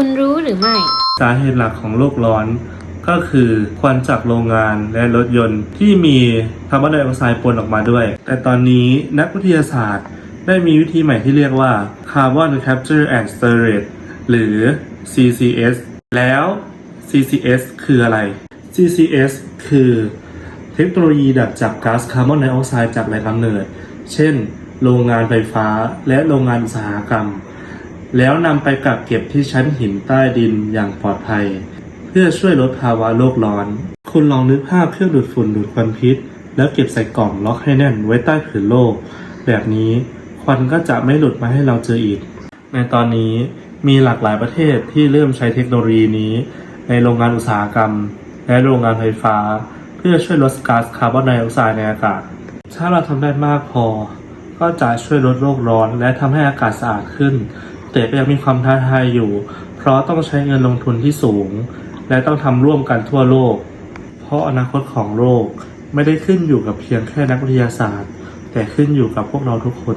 คุณรู้หรือไม่ สาเหตุหลักของโลกร้อน ก็คือควันจากโรงงานและรถยนต์ที่มีคาร์บอนไดออกไซด์ปนออกมาด้วย แต่ตอนนี้นักวิทยาศาสตร์ได้มีวิธีใหม่ที่เรียกว่า Carbon Capture and Storage หรือ CCS แล้ว CCS คืออะไร CCS คือเทคโนโลยีดักจับก๊าซคาร์บอนไดออกไซด์จากแหล่งกำเนิด เช่น โรงงานไฟฟ้าและโรงงานอุตสาหกรรม แล้วนำไปกักเก็บที่ชั้นหินใต้ดินอย่างปลอดภัย เพื่อช่วยลดภาวะโลกร้อน คุณลองนึกภาพเครื่องดูดฝุ่นดูดควันพิษ แล้วเก็บใส่กล่องล็อกให้แน่นไว้ใต้ผืนโลก แบบนี้ควันก็จะไม่หลุดมาให้เราเจออีก ในตอนนี้มีหลากหลายประเทศที่เริ่มใช้เทคโนโลยีนี้ ในโรงงานอุตสาหกรรม และโรงงานไฟฟ้า เพื่อช่วยลดก๊าซคาร์บอนไดออกไซด์ในอากาศ ถ้าเราทำได้มากพอ ก็จะช่วยลดโลกร้อนและทำให้อากาศสะอาดขึ้น แต่ก็ยังมีความท้าทายอยู่ เพราะต้องใช้เงินลงทุนที่สูง และต้องทำร่วมกันทั่วโลก เพราะอนาคตของโลกไม่ได้ขึ้นอยู่กับเพียงแค่นักวิทยาศาสตร์ แต่ขึ้นอยู่กับพวกเราทุกคน